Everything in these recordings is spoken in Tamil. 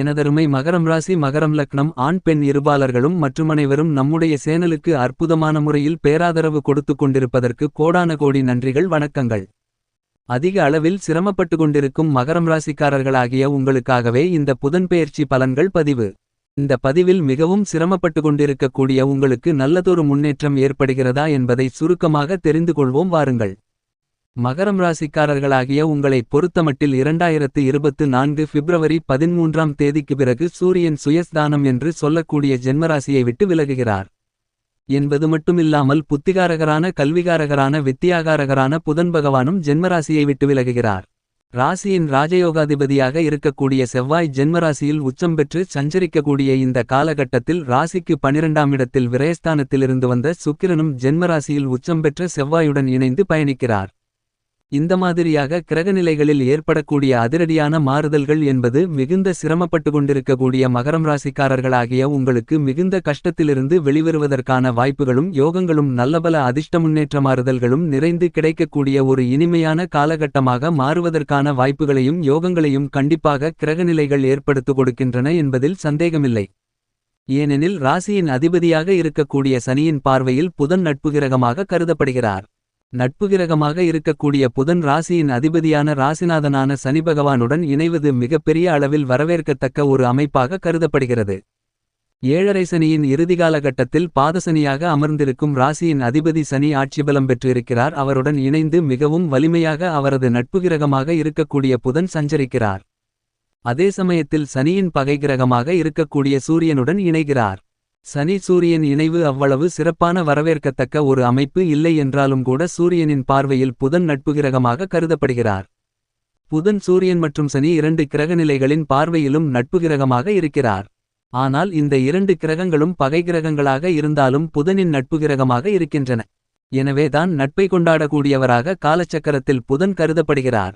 எனதருமை மகரம் ராசி மகரம் லக்னம். ஆண் பெண் இருபாலர்களும் மற்றுமனைவரும் நம்முடைய சேனலுக்கு அற்புதமான முறையில் பேராதரவு கொடுத்து கொண்டிருப்பதற்கு கோடான கோடி நன்றிகள் வணக்கங்கள். அதிக அளவில் சிரமப்பட்டு கொண்டிருக்கும் மகரம் ராசிக்காரர்களாகிய உங்களுக்காகவே இந்த புதன்பெயர்ச்சி பலன்கள் பதிவு. இந்த பதிவில் மிகவும் சிரமப்பட்டு கொண்டிருக்கக்கூடிய உங்களுக்கு நல்லதொரு முன்னேற்றம் ஏற்படுகிறதா என்பதை சுருக்கமாக தெரிந்து கொள்வோம் வாருங்கள். மகரம் ராசிக்காரர்களாகிய உங்களை பொறுத்தமட்டில் இரண்டாயிரத்து இருபத்து நான்கு பிப்ரவரி பதிமூன்றாம் தேதிக்கு பிறகு சூரியன் சுயஸ்தானம் என்று சொல்லக்கூடிய ஜென்மராசியை விட்டு விலகுகிறார். என்பது மட்டுமில்லாமல் புத்திகாரகரான கல்விகாரகரான வித்தியாகாரகரான புதன் பகவானும் ஜென்மராசியை விட்டு விலகுகிறார். ராசியின் ராஜயோகாதிபதியாக இருக்கக்கூடிய செவ்வாய் ஜென்மராசியில் உச்சம் பெற்று சஞ்சரிக்கக்கூடிய இந்த காலகட்டத்தில் ராசிக்கு பனிரெண்டாம் இடத்தில் விரயஸ்தானத்திலிருந்து வந்த சுக்கிரனும் ஜென்மராசியில் உச்சம் பெற்ற செவ்வாயுடன் இணைந்து பயணிக்கிறார். இந்த மாதிரியாக கிரகநிலைகளில் ஏற்படக்கூடிய அதிரடியான மாறுதல்கள் என்பது மிகுந்த சிரமப்பட்டு கொண்டிருக்கக்கூடிய மகரம் ராசிக்காரர்களாகிய உங்களுக்கு மிகுந்த கஷ்டத்திலிருந்து வெளிவருவதற்கான வாய்ப்புகளும் யோகங்களும் நல்லபல அதிர்ஷ்ட முன்னேற்ற மாறுதல்களும் நிறைந்து கிடைக்கக்கூடிய ஒரு இனிமையான காலகட்டமாக மாறுவதற்கான வாய்ப்புகளையும் யோகங்களையும் கண்டிப்பாக கிரகநிலைகள் ஏற்படுத்து கொடுக்கின்றன என்பதில் சந்தேகமில்லை. ஏனெனில் ராசியின் அதிபதியாக இருக்கக்கூடிய சனியின் பார்வையில் புதன் நட்புகிரகமாக கருதப்படுகிறார். நட்புகிரகமாக இருக்கக்கூடிய புதன் ராசியின் அதிபதியான ராசிநாதனான சனி பகவானுடன் இணைவது மிகப்பெரிய அளவில் வரவேற்கத்தக்க ஒரு அமைப்பாக கருதப்படுகிறது. ஏழரை சனியின் இறுதி காலகட்டத்தில் பாதசனியாக அமர்ந்திருக்கும் ராசியின் அதிபதி சனி ஆட்சிபலம் பெற்றிருக்கிறார். அவருடன் இணைந்து மிகவும் வலிமையாக அவரது நட்புகிரகமாக இருக்கக்கூடிய புதன் சஞ்சரிக்கிறார். அதே சமயத்தில் சனியின் பகைகிரகமாக இருக்கக்கூடிய சூரியனுடன் இணைகிறார். சனி சூரியன் இணைவு அவ்வளவு சிறப்பான வரவேற்கத்தக்க ஒரு அமைப்பு இல்லை என்றாலும் கூட சூரியனின் பார்வையில் புதன் நட்பு கிரகமாக கருதப்படுகிறார். புதன் சூரியன் மற்றும் சனி இரண்டு கிரகநிலைகளின் பார்வையிலும் நட்பு கிரகமாக இருக்கிறார். ஆனால் இந்த இரண்டு கிரகங்களும் பகை கிரகங்களாக இருந்தாலும் புதனின் நட்பு கிரகமாக இருக்கின்றன. எனவேதான் நட்பை கொண்டாடக்கூடியவராக காலச்சக்கரத்தில் புதன் கருதப்படுகிறார்.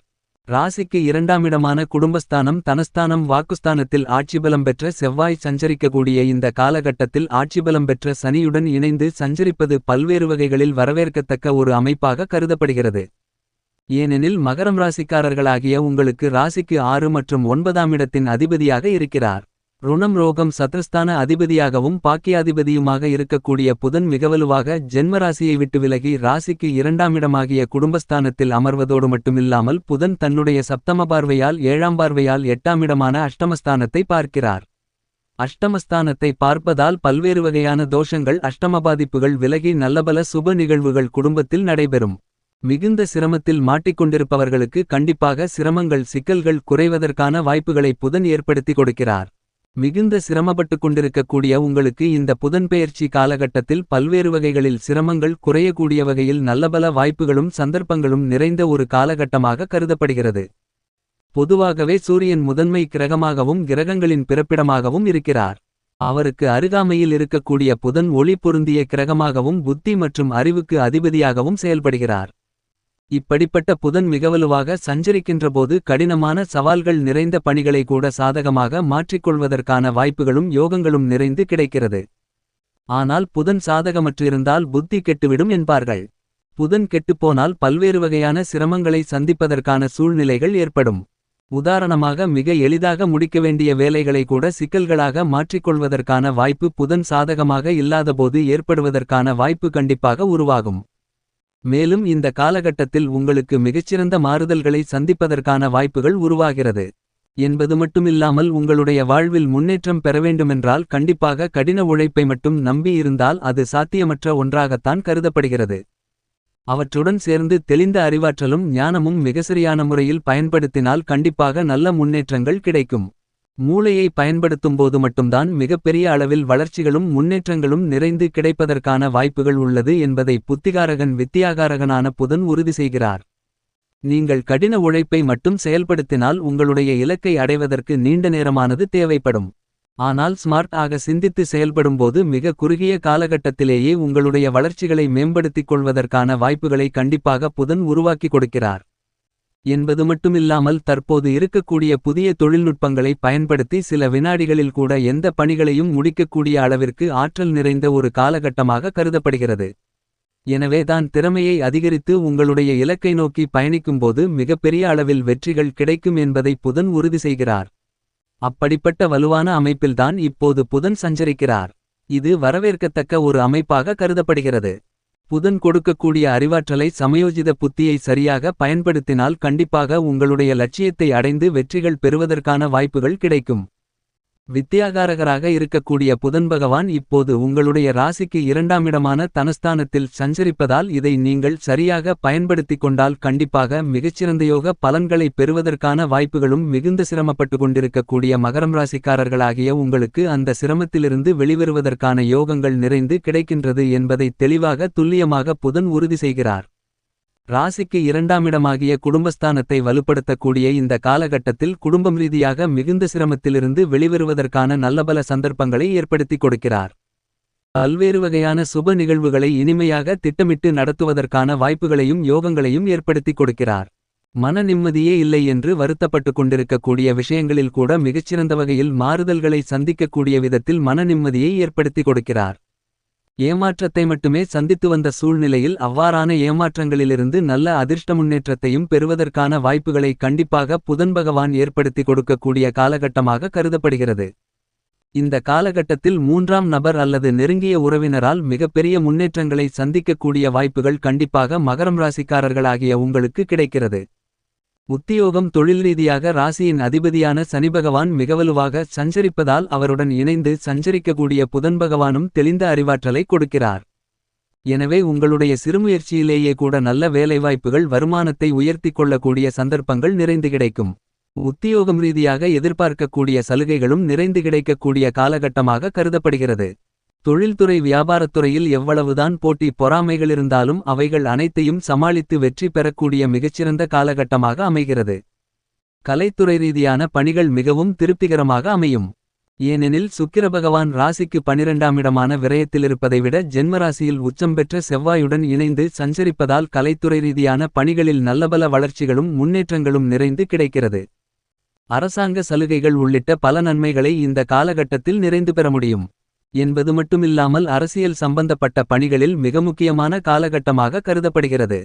ராசிக்கு இரண்டாம் இடமான குடும்பஸ்தானம் தனஸ்தானம் வாக்குஸ்தானத்தில் ஆட்சிபலம் பெற்ற செவ்வாய் சஞ்சரிக்கக்கூடிய இந்த காலகட்டத்தில் ஆட்சிபலம் பெற்ற சனியுடன் இணைந்து சஞ்சரிப்பது பல்வேறு வகைகளில் வரவேற்கத்தக்க ஒரு அமைப்பாக கருதப்படுகிறது. ஏனெனில் மகரம் ராசிக்காரர்களாகிய உங்களுக்கு ராசிக்கு ஆறு மற்றும் ஒன்பதாம் இடத்தின் அதிபதியாக இருக்கிறார். ருணம் ரோகம் சத்ரஸ்தான அதிபதியாகவும் பாக்கியாதிபதியுமாக இருக்கக்கூடிய புதன் மிகவலுவாக ஜென்மராசியை விட்டு விலகி ராசிக்கு இரண்டாம் இடமாகிய குடும்பஸ்தானத்தில் அமர்வதோடு மட்டுமில்லாமல் புதன் தன்னுடைய சப்தம பார்வையால் ஏழாம் பார்வையால் எட்டாம் இடமான அஷ்டமஸ்தானத்தை பார்க்கிறார். அஷ்டமஸ்தானத்தை பார்ப்பதால் பல்வேறு வகையான தோஷங்கள் அஷ்டம பாதிப்புகள் விலகி நல்லபல சுப நிகழ்வுகள் குடும்பத்தில் நடைபெறும். மிகுந்த சிரமத்தில் மாட்டிக்கொண்டிருப்பவர்களுக்கு கண்டிப்பாக சிரமங்கள் சிக்கல்கள் குறைவதற்கான வாய்ப்புகளை புதன் ஏற்படுத்தி கொடுக்கிறார். மிகுந்த சிரமப்பட்டு கொண்டிருக்கக்கூடிய உங்களுக்கு இந்த புதன்பெயர்ச்சி காலகட்டத்தில் பல்வேறு வகைகளில் சிரமங்கள் குறையக்கூடிய வகையில் நல்லபல வாய்ப்புகளும் சந்தர்ப்பங்களும் நிறைந்த ஒரு காலகட்டமாக கருதப்படுகிறது. பொதுவாகவே சூரியன் முதன்மை கிரகமாகவும் கிரகங்களின் பிறப்பிடமாகவும் இருக்கிறார். அவருக்கு அருகாமையில் இருக்கக்கூடிய புதன் ஒளி பொருந்திய கிரகமாகவும் புத்தி மற்றும் அறிவுக்கு அதிபதியாகவும் செயல்படுகிறார். இப்படிப்பட்ட புதன் மிகவலுவாக சஞ்சரிக்கின்றபோது கடினமான சவால்கள் நிறைந்த பணிகளை கூட சாதகமாக மாற்றிக்கொள்வதற்கான வாய்ப்புகளும் யோகங்களும் நிறைந்து கிடைக்கிறது. ஆனால் புதன் சாதகமற்றிருந்தால் புத்தி கெட்டுவிடும் என்பார்கள். புதன் கெட்டுப்போனால் பல்வேறு வகையான சிரமங்களை சந்திப்பதற்கான சூழ்நிலைகள் ஏற்படும். உதாரணமாக மிக எளிதாக முடிக்க வேண்டிய வேலைகளை கூட சிக்கல்களாக மாற்றிக்கொள்வதற்கான வாய்ப்பு புதன் சாதகமாக இல்லாதபோது ஏற்படுவதற்கான வாய்ப்பு கண்டிப்பாக உருவாகும். மேலும் இந்த காலகட்டத்தில் உங்களுக்கு மிகச்சிறந்த மாறுதல்களை சந்திப்பதற்கான வாய்ப்புகள் உருவாகிறது. என்பது மட்டுமில்லாமல் உங்களுடைய வாழ்வில் முன்னேற்றம் பெற வேண்டுமென்றால் கண்டிப்பாக கடின உழைப்பை மட்டும் நம்பி இருந்தால் அது சாத்தியமற்ற ஒன்றாகத்தான் கருதப்படுகிறது. அவற்றுடன் சேர்ந்து தெளிந்த அறிவாற்றலும் ஞானமும் மிகசரியான முறையில் பயன்படுத்தினால் கண்டிப்பாக நல்ல முன்னேற்றங்கள் கிடைக்கும். மூளையை பயன்படுத்தும்போது மட்டும்தான் மிகப்பெரிய அளவில் வளர்ச்சிகளும் முன்னேற்றங்களும் நிறைந்து கிடைப்பதற்கான வாய்ப்புகள் உள்ளது என்பதை புத்திகாரகன் வித்தியாகாரகனான புதன் உறுதி செய்கிறார். நீங்கள் கடின உழைப்பை மட்டும் செயல்படுத்தினால் உங்களுடைய இலக்கை அடைவதற்கு நீண்ட நேரமானது தேவைப்படும். ஆனால் ஸ்மார்ட் ஆக சிந்தித்து செயல்படும்போது மிக குறுகிய காலகட்டத்திலேயே உங்களுடைய வளர்ச்சிகளை மேம்படுத்திக் கொள்வதற்கான வாய்ப்புகளை கண்டிப்பாக புதன் உருவாக்கி கொடுக்கிறார். என்பது மட்டுமில்லாமல் தற்போது இருக்கக்கூடிய புதிய தொழில்நுட்பங்களை பயன்படுத்தி சில வினாடிகளில் கூட எந்த பணிகளையும் முடிக்கக்கூடிய அளவிற்கு ஆற்றல் நிறைந்த ஒரு காலகட்டமாக கருதப்படுகிறது. எனவேதான் திறமையை அதிகரித்து உங்களுடைய இலக்கை நோக்கி பயணிக்கும்போது மிகப்பெரிய அளவில் வெற்றிகள் கிடைக்கும் என்பதை புதன் உறுதி செய்கிறார். அப்படிப்பட்ட வலுவான அமைப்பில்தான் இப்போது புதன் சஞ்சரிக்கிறார். இது வரவேற்கத்தக்க ஒரு அமைப்பாக கருதப்படுகிறது. புதன் கொடுக்கக்கூடிய அறிவாற்றலை சமயோஜித புத்தியை சரியாக பயன்படுத்தினால் கண்டிப்பாக உங்களுடைய லட்சியத்தை அடைந்து வெற்றிகள் பெறுவதற்கான வாய்ப்புகள் கிடைக்கும். வித்தியாகாரகராக இருக்கக்கூடிய புதன் பகவான் இப்போது உங்களுடைய ராசிக்கு இரண்டாமிடமான தனஸ்தானத்தில் சஞ்சரிப்பதால் இதை நீங்கள் சரியாக பயன்படுத்திக் கொண்டால் கண்டிப்பாக மிகச்சிறந்த யோக பலன்களை பெறுவதற்கான வாய்ப்புகளும் மிகுந்த சிரமப்பட்டு கொண்டிருக்கக்கூடிய மகரம் ராசிக்காரர்களாகிய உங்களுக்கு அந்த சிரமத்திலிருந்து வெளிவருவதற்கான யோகங்கள் நிறைந்து கிடைக்கின்றது என்பதை தெளிவாக துல்லியமாக புதன் உறுதி செய்கிறார். ராசிக்கு இரண்டாமிடமாகிய குடும்பஸ்தானத்தை வலுப்படுத்தக்கூடிய இந்த காலகட்டத்தில் குடும்பம் ரீதியாக மிகுந்த சிரமத்திலிருந்து வெளிவருவதற்கான நல்லபல சந்தர்ப்பங்களை ஏற்படுத்திக் கொடுக்கிறார். பல்வேறு வகையான சுப நிகழ்வுகளை இனிமையாக திட்டமிட்டு நடத்துவதற்கான வாய்ப்புகளையும் யோகங்களையும் ஏற்படுத்திக் கொடுக்கிறார். மன நிம்மதியே இல்லை என்று வருத்தப்பட்டுக் கொண்டிருக்கக்கூடிய விஷயங்களில் கூட மிகச்சிறந்த வகையில் மாறுதல்களை சந்திக்கக்கூடிய விதத்தில் மன நிம்மதியை ஏற்படுத்திக் கொடுக்கிறார். ஏமாற்றத்தை மட்டுமே சந்தித்து வந்த சூழ்நிலையில் அவ்வாறான ஏமாற்றங்களிலிருந்து நல்ல அதிர்ஷ்ட முன்னேற்றத்தையும் பெறுவதற்கான வாய்ப்புகளை கண்டிப்பாக புதன் பகவான் ஏற்படுத்தி கொடுக்கக்கூடிய காலகட்டமாக கருதப்படுகிறது. இந்த காலகட்டத்தில் மூன்றாம் நபர் அல்லது நெருங்கிய உறவினரால் மிகப்பெரிய முன்னேற்றங்களை சந்திக்கக்கூடிய வாய்ப்புகள் கண்டிப்பாக மகரம் ராசிக்காரர்களாகிய உங்களுக்கு கிடைக்கிறது. உத்தியோகம் தொழில் ரீதியாக ராசியின் அதிபதியான சனிபகவான் மிகவலுவாக சஞ்சரிப்பதால் அவருடன் இணைந்து சஞ்சரிக்கக்கூடிய புதன் பகவானும் தெளிந்த அறிவாற்றலை கொடுக்கிறார். எனவே உங்களுடைய சிறுமுயற்சியிலேயே கூட நல்ல வேலைவாய்ப்புகள் வருமானத்தை உயர்த்தி கொள்ளக்கூடிய சந்தர்ப்பங்கள் நிறைந்து கிடைக்கும். உத்தியோகம் ரீதியாக எதிர்பார்க்கக்கூடிய சலுகைகளும் நிறைந்து கிடைக்கக்கூடிய காலகட்டமாக கருதப்படுகிறது. தொழில்துறை வியாபாரத்துறையில் எவ்வளவுதான் போட்டி பொறாமைகளிருந்தாலும் அவைகள் அனைத்தையும் சமாளித்து வெற்றி பெறக்கூடிய மிகச்சிறந்த காலகட்டமாக அமைகிறது. கலைத்துறை ரீதியான பணிகள் மிகவும் திருப்திகரமாக அமையும். ஏனெனில் சுக்கிர பகவான் ராசிக்கு பனிரெண்டாம் இடமான விரயத்திலிருப்பதை விட ஜென்மராசியில் உச்சம் பெற்ற செவ்வாயுடன் இணைந்து சஞ்சரிப்பதால் கலைத்துறை ரீதியான பணிகளில் நல்லபல வளர்ச்சிகளும் முன்னேற்றங்களும் நிறைந்து கிடைக்கிறது. அரசாங்க சலுகைகள் உள்ளிட்ட பல நன்மைகளை இந்த காலகட்டத்தில் நிறைந்து பெற முடியும். என்பது மட்டுமில்லாமல் அரசியல் சம்பந்தப்பட்ட பணிகளில் மிக முக்கியமான காலகட்டமாக கருதப்படுகிறது.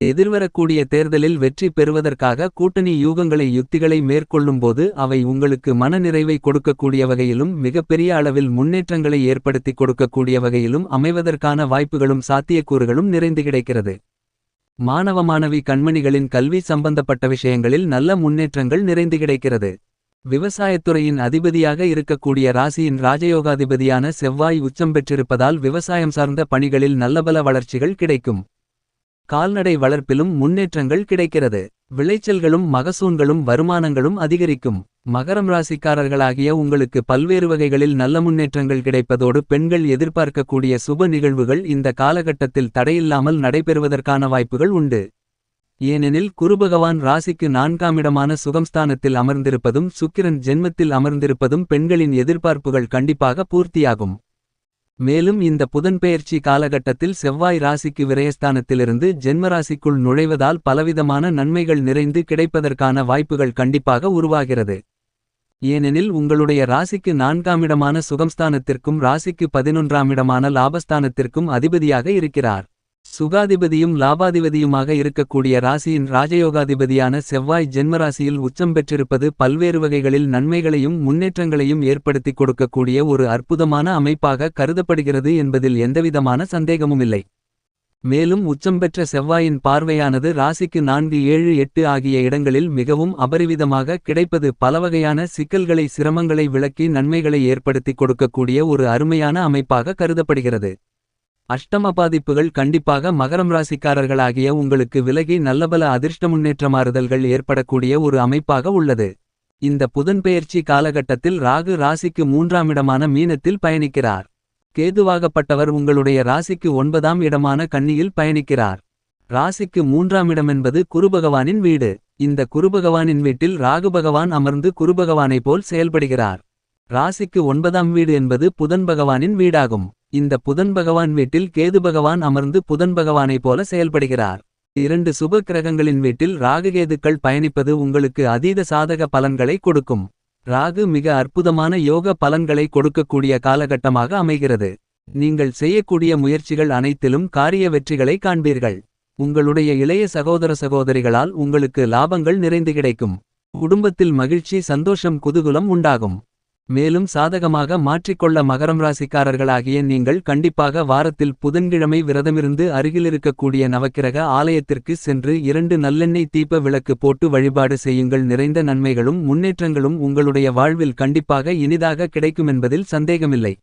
எதிர்வரக்கூடிய தேர்தலில் வெற்றி பெறுவதற்காக கூட்டணி யூகங்களை யுக்திகளை மேற்கொள்ளும்போது அவை உங்களுக்கு மனநிறைவை கொடுக்கக்கூடிய வகையிலும் மிகப்பெரிய அளவில் முன்னேற்றங்களை ஏற்படுத்தி கொடுக்கக்கூடிய வகையிலும் அமைவதற்கான வாய்ப்புகளும் சாத்தியக்கூறுகளும் நிறைந்து கிடைக்கிறது. மாணவ மாணவி கண்மணிகளின் கல்வி சம்பந்தப்பட்ட விஷயங்களில் நல்ல முன்னேற்றங்கள் நிறைந்து கிடைக்கிறது. விவசாயத்துறையின் அதிபதியாக இருக்கக்கூடிய ராசியின் ராஜயோகாதிபதியான செவ்வாய் உச்சம் பெற்றிருப்பதால் விவசாயம் சார்ந்த பணிகளில் நல்லபல வளர்ச்சிகள் கிடைக்கும். கால்நடை வளர்ப்பிலும் முன்னேற்றங்கள் கிடைக்கிறது. விளைச்சல்களும் மகசூன்களும் வருமானங்களும் அதிகரிக்கும். மகரம் ராசிக்காரர்களாகிய உங்களுக்கு பல்வேறு வகைகளில் நல்ல முன்னேற்றங்கள் கிடைப்பதோடு பெண்கள் எதிர்பார்க்கக்கூடிய சுப நிகழ்வுகள் இந்த காலகட்டத்தில் தடையில்லாமல் நடைபெறுவதற்கான வாய்ப்புகள் உண்டு. ஏனெனில் குருபகவான் ராசிக்கு நான்காமிடமான சுகம்ஸ்தானத்தில் அமர்ந்திருப்பதும் சுக்கிரன் ஜென்மத்தில் அமர்ந்திருப்பதும் பெண்களின் எதிர்பார்ப்புகள் கண்டிப்பாக பூர்த்தியாகும். மேலும் இந்த புதன்பெயர்ச்சி காலகட்டத்தில் செவ்வாய் ராசிக்கு விரயஸ்தானத்திலிருந்து ஜென்மராசிக்குள் நுழைவதால் பலவிதமான நன்மைகள் நிறைந்து கிடைப்பதற்கான வாய்ப்புகள் கண்டிப்பாக உருவாகிறது. ஏனெனில் உங்களுடைய ராசிக்கு நான்காமிடமான சுகம்ஸ்தானத்திற்கும் ராசிக்கு பதினொன்றாமிடமான லாபஸ்தானத்திற்கும் அதிபதியாக இருக்கிறார். சுகாதிபதியும் லாபாதிபதியுமாக இருக்கக்கூடிய ராசியின் ராஜயோகாதிபதியான செவ்வாய் ஜென்மராசியில் உச்சம் பெற்றிருப்பது பல்வேறு வகைகளில் நன்மைகளையும் முன்னேற்றங்களையும் ஏற்படுத்தி கொடுக்கக்கூடிய ஒரு அற்புதமான அமைப்பாக கருதப்படுகிறது என்பதில் எந்தவிதமான சந்தேகமுமில்லை. மேலும் உச்சம் பெற்ற செவ்வாயின் பார்வையானது ராசிக்கு நான்கு ஏழு எட்டு ஆகிய இடங்களில் மிகவும் அபரிவிதமாக கிடைப்பது பலவகையான சிக்கல்களை சிரமங்களை விளக்கி நன்மைகளை ஏற்படுத்தி கொடுக்கக்கூடிய ஒரு அருமையான அமைப்பாக கருதப்படுகிறது. அஷ்டம பாதிப்புகள் கண்டிப்பாக மகரம் ராசிக்காரர்களாகிய உங்களுக்கு விலகி நல்லபல அதிர்ஷ்ட முன்னேற்றமாறுதல்கள் ஏற்படக்கூடிய ஒரு அமைப்பாக உள்ளது. இந்த புதன்பெயர்ச்சி காலகட்டத்தில் ராகு ராசிக்கு மூன்றாம் இடமான மீனத்தில் பயணிக்கிறார். கேதுவாகப்பட்டவர் உங்களுடைய ராசிக்கு ஒன்பதாம் இடமான கன்னியில் பயணிக்கிறார். ராசிக்கு மூன்றாம் இடமென்பது குருபகவானின் வீடு. இந்த குருபகவானின் வீட்டில் ராகு பகவான் அமர்ந்து குருபகவானைப் போல் செயல்படுகிறார். ராசிக்கு ஒன்பதாம் வீடு என்பது புதன் பகவானின் வீடாகும். இந்த புதன் பகவான் வீட்டில் கேது பகவான் அமர்ந்து புதன் பகவானைப் போல செயல்படுகிறார். இரண்டு சுப கிரகங்களின் வீட்டில் ராகுகேதுக்கள் பயணிப்பது உங்களுக்கு அதீத சாதக பலன்களை கொடுக்கும். ராகு மிக அற்புதமான யோக பலன்களை கொடுக்கக்கூடிய காலகட்டமாக அமைகிறது. நீங்கள் செய்யக்கூடிய முயற்சிகள் அனைத்திலும் காரிய வெற்றிகளை காண்பீர்கள். உங்களுடைய இளைய சகோதர சகோதரிகளால் உங்களுக்கு லாபங்கள் நிறைந்து கிடைக்கும். குடும்பத்தில் மகிழ்ச்சி சந்தோஷம் குதூகுலம் உண்டாகும். மேலும் சாதகமாக மாற்றிக்கொள்ள மகரம் ராசிக்காரர்களாகிய நீங்கள் கண்டிப்பாக வாரத்தில் புதன்கிழமை விரதமிருந்து அருகிலிருக்கக்கூடிய நவக்கிரக ஆலயத்திற்கு சென்று இரண்டு நல்லெண்ணெய் தீப விளக்கு போட்டு வழிபாடு செய்யுங்கள். நிறைந்த நன்மைகளும் முன்னேற்றங்களும் உங்களுடைய வாழ்வில் கண்டிப்பாக இனிதாக கிடைக்குமென்பதில் சந்தேகமில்லை.